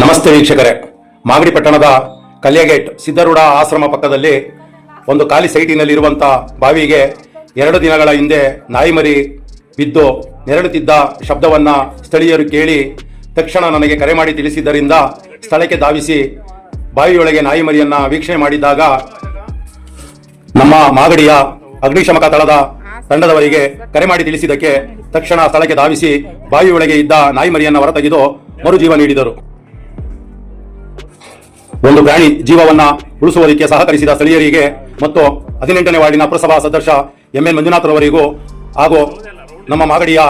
ನಮಸ್ತೆ ವೀಕ್ಷಕರೇ. ಮಾಗಡಿ ಪಟ್ಟಣದ ಕಲ್ಯಾಗೇಟ್ ಸಿದ್ದರೂಢ ಆಶ್ರಮ ಪಕ್ಕದಲ್ಲಿ ಒಂದು ಖಾಲಿ ಸೈಟಿನಲ್ಲಿರುವಂಥ ಬಾವಿಗೆ ಎರಡು ದಿನಗಳ ಹಿಂದೆ ನಾಯಿಮರಿ ಬಿದ್ದು ನೆರಳುತ್ತಿದ್ದ ಶಬ್ದವನ್ನ ಸ್ಥಳೀಯರು ಕೇಳಿ ತಕ್ಷಣ ನನಗೆ ಕರೆ ಮಾಡಿ ತಿಳಿಸಿದ್ದರಿಂದ ಸ್ಥಳಕ್ಕೆ ಧಾವಿಸಿ ಬಾವಿಯೊಳಗೆ ನಾಯಿಮರಿಯನ್ನ ವೀಕ್ಷಣೆ ಮಾಡಿದಾಗ ನಮ್ಮ ಮಾಗಡಿಯ ಅಗ್ನಿಶಮಕ ದಳದ ತಂಡದವರಿಗೆ ಕರೆ ಮಾಡಿ ತಿಳಿಸಿದಕ್ಕೆ ತಕ್ಷಣ ಸ್ಥಳಕ್ಕೆ ಧಾವಿಸಿ ಬಾವಿಯೊಳಗೆ ಇದ್ದ ನಾಯಿಮರಿಯನ್ನ ಹೊರತೆಗೆದು ಮರುಜೀವ ನೀಡಿದರು. ಒಂದು ಪ್ರಾಣಿ ಜೀವವನ್ನ ಉಳಿಸುವುದಕ್ಕೆ ಸಹಕರಿಸಿದ ಸ್ಥಳೀಯರಿಗೆ ಮತ್ತು ಹದಿನೆಂಟನೇ ವಾರ್ಡಿನ ಪುರಸಭಾ ಸದಸ್ಯ ಎಂ ಎನ್ ಮಂಜುನಾಥ್ರವರಿಗೂ ಹಾಗೂ ನಮ್ಮ ಮಾಗಡಿಯ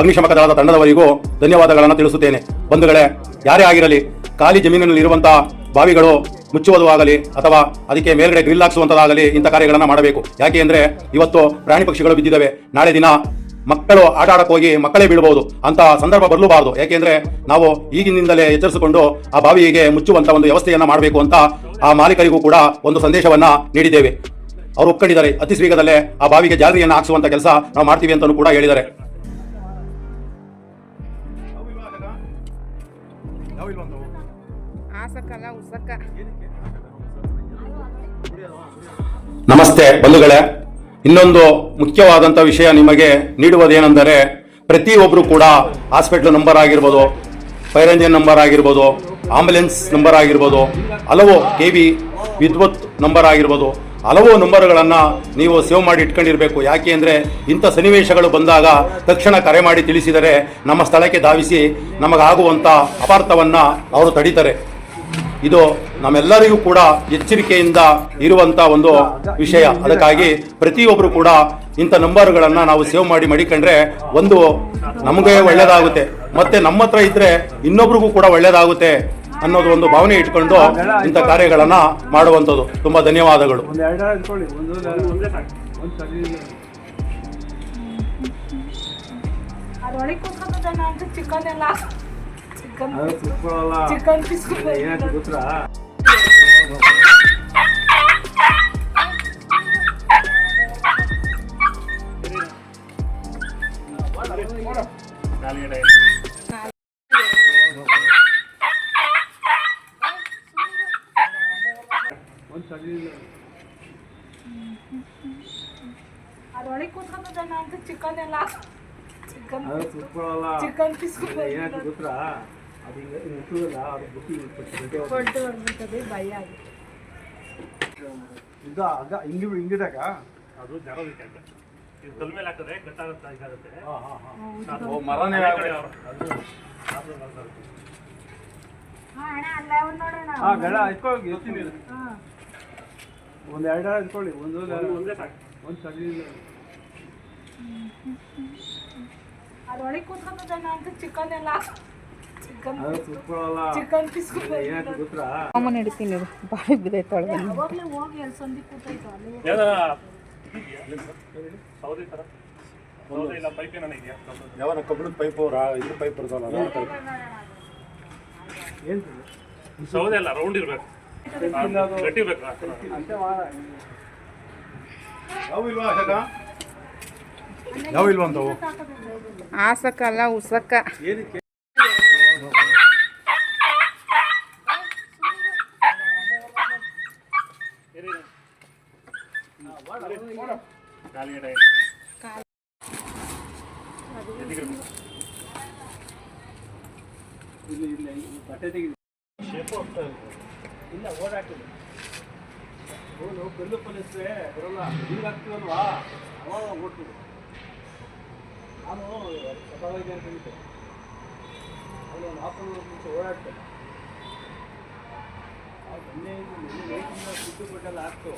ಅಗ್ನಿಶಮಕ ದಳದ ತಂಡದವರಿಗೂ ಧನ್ಯವಾದಗಳನ್ನು ತಿಳಿಸುತ್ತೇನೆ. ಬಂಧುಗಳೇ, ಯಾರೇ ಆಗಿರಲಿ, ಖಾಲಿ ಜಮೀನಿನಲ್ಲಿರುವಂತಹ ಬಾವಿಗಳು ಮುಚ್ಚುವುದು ಆಗಲಿ ಅಥವಾ ಅದಕ್ಕೆ ಮೇಲ್ಗಡೆ ಗ್ರಿಲ್ ಹಾಕಿಸುವಂತದಾಗಲಿ ಇಂಥ ಕಾರ್ಯಗಳನ್ನು ಮಾಡಬೇಕು. ಯಾಕೆ ಅಂದ್ರೆ ಇವತ್ತು ಪ್ರಾಣಿ ಪಕ್ಷಿಗಳು ಬಿದ್ದಿದ್ದಾವೆ. ನಾಳೆ ದಿನ ಮಕ್ಕಳು ಆಟ ಆಡಕ್ಕೆ ಹೋಗಿ ಮಕ್ಕಳೇ ಬೀಳಬಹುದು ಅಂತ ಸಂದರ್ಭ ಬರಲೂಬಾರದು. ಯಾಕೆಂದ್ರೆ ನಾವು ಈಗಿನಿಂದಲೇ ಎಚ್ಚರಿಸಿಕೊಂಡು ಆ ಬಾವಿಗೆ ಮುಚ್ಚುವಂತ ಒಂದು ವ್ಯವಸ್ಥೆಯನ್ನ ಮಾಡಬೇಕು ಅಂತ ಆ ಮಾಲೀಕರಿಗೂ ಕೂಡ ಒಂದು ಸಂದೇಶವನ್ನ ನೀಡಿದ್ದೇವೆ. ಅವರು ಒಪ್ಕೊಂಡಿದ್ದಾರೆ. ಅತಿ ಶೀಘ್ರದಲ್ಲೇ ಆ ಬಾವಿಗೆ ಜಾಲರಿಯನ್ನು ಹಾಕಿಸುವಂತ ಕೆಲಸ ನಾವು ಮಾಡ್ತೀವಿ ಅಂತಲೂ ಕೂಡ ಹೇಳಿದ್ದಾರೆ. ಉಸಕ್ಕ ನಮಸ್ತೆ ಬಂಧುಗಳೇ. ಇನ್ನೊಂದು ಮುಖ್ಯವಾದಂಥ ವಿಷಯ ನಿಮಗೆ ನೀಡುವುದೇನೆಂದರೆ ಪ್ರತಿಯೊಬ್ಬರು ಕೂಡ ಹಾಸ್ಪಿಟ್ಲ್ ನಂಬರ್ ಆಗಿರ್ಬೋದು, ಫೈರ್ ಇಂಜಿನ್ ನಂಬರ್ ಆಗಿರ್ಬೋದು ಆಂಬುಲೆನ್ಸ್ ನಂಬರ್ ಆಗಿರ್ಬೋದು, ಹಲವು ಕೆ ಬಿ ವಿದ್ಯುತ್ ನಂಬರ್ ಆಗಿರ್ಬೋದು, ಹಲವು ನಂಬರ್ಗಳನ್ನು ನೀವು ಸೇವ್ ಮಾಡಿ ಇಟ್ಕೊಂಡಿರಬೇಕು. ಯಾಕೆ ಅಂದರೆ, ಇಂಥ ಸನ್ನಿವೇಶಗಳು ಬಂದಾಗ ತಕ್ಷಣ ಕರೆ ಮಾಡಿ ತಿಳಿಸಿದರೆ ನಮ್ಮ ಸ್ಥಳಕ್ಕೆ ಧಾವಿಸಿ ನಮಗಾಗುವಂಥ ಅಪಾರ್ಥವನ್ನು ಅವರು ತಡೀತಾರೆ. ಇದು ನಮ್ಮೆಲ್ಲರಿಗೂ ಕೂಡ ಎಚ್ಚರಿಕೆಯಿಂದ ಇರುವಂತ ಒಂದು ವಿಷಯ. ಅದಕ್ಕಾಗಿ ಪ್ರತಿಯೊಬ್ಬರು ಕೂಡ ಇಂಥ ನಂಬರ್ಗಳನ್ನು ನಾವು ಸೇವ್ ಮಾಡಿ ಮಡಿಕೊಂಡ್ರೆ ಒಂದು ನಮಗೆ ಒಳ್ಳೇದಾಗುತ್ತೆ. ಮತ್ತೆ ನಮ್ಮ ಹತ್ರ ಇದ್ರೆ ಇನ್ನೊಬ್ರಿಗೂ ಕೂಡ ಒಳ್ಳೇದಾಗುತ್ತೆ ಅನ್ನೋದು ಒಂದು ಭಾವನೆ ಇಟ್ಕೊಂಡು ಇಂಥ ಕಾರ್ಯಗಳನ್ನ ಮಾಡುವಂಥದ್ದು. ತುಂಬಾ ಧನ್ಯವಾದಗಳು. ಚಿಕನ್ ಎಲ್ಲ ಚಿಕನ್ ಅದು ಕುತ್ಕೊಳ್ಳಲ್ಲ ಚಿಕನ್ ಪೀಸ್ ಏನಾಯ್ತು ಗೊತ್ತಾ ಒಂದು ಸರಿ ಅದ್ರೊಳಗೆ ಕೂತ್ಕೊಂಡದನ್ನ ಅಂತ ಚಿಕನ್ ಎಲ್ಲ ಚಿಕನ್ ಅದು ಕುತ್ಕೊಳ್ಳಲ್ಲ ಚಿಕನ್ ಪೀಸ್ ಏನಾಯ್ತು ಗೊತ್ತಾ ಕೊಟ್ಟು ಬಂದ್ಬಿಟ್ಟದೆ ಭಯ ಆಗುತ್ತೆ ಇದು ಅದ ಹಿಂಗೆ ಹಿಂಗಿದಾಗ ಅದು ಜರ ಅಂತ ಇದು. ಕಲ್ ಮೇಲೆ ಹಾಕಿದ್ರೆ ಗಟ್ಟಾಗುತ್ತೆ ಇದಾಗುತ್ತೆ ಹಾಂ ಹಾಂ ಹಾಂ. ಮರನೇ. ಹಾ ಗಡ ಇಟ್ಕೊಳ್ಳಿ ಒಂದು ಎರಡು ಇಟ್ಕೊಳ್ಳಿ ಒಂದು ಒಂದು ಒಂದೇ ಸಾಕು. ಒಂದು ಸರಿ ಅದ್ರೊಳಗೆ ಕೂತ್ಕೊಂಡದನ್ನ ಅಂತ ಚಿಕನ್ ಎಲ್ಲ ಚಿಕನ್ ಬಿದ್ದೈತೆ ಒಳಗೆ ಅಲ್ಲಿ ಅಲ್ಲಿ. ಪೈಪ್ ಯಾವ ಕಬ್ಬಿಣದ ಪೈಪು ಸೌದೆ ಅಲ್ಲ ರೌಂಡ್ ಇರ್ಬೇಕು. ಗಟ್ಟಿ ಬೇಕು? ಅಂತವು ಆಸಕ್ಕಲ್ಲ ಉಸಕ್ಕ. ಏನಕ್ಕೆ? ಇಲ್ಲಿ ಇಲ್ಲ ಇಲ್ಲಿ ಬಟ್ಟೆ ತೆಗೆದು ಇಲ್ಲ ಓಡಾಡ್ತದೆ ಓಡು ಕಲ್ಲು ಪಲಿಸ್ರೆ ಬರಲ್ಲ ಈಗ ಆಗ್ತೀವಲ್ವಾ ಅವಾಗ ಓಡ್ತದೆ ನಾನು ಅಂತ ಅವನು ಅವರ್ ಮುಂಚೆ ಓಡಾಡ್ತೇನೆ ನೈಟಿಂದ ಸುತ್ತು ಕೊಟ್ಟೆಲ್ಲ ಆಗ್ತು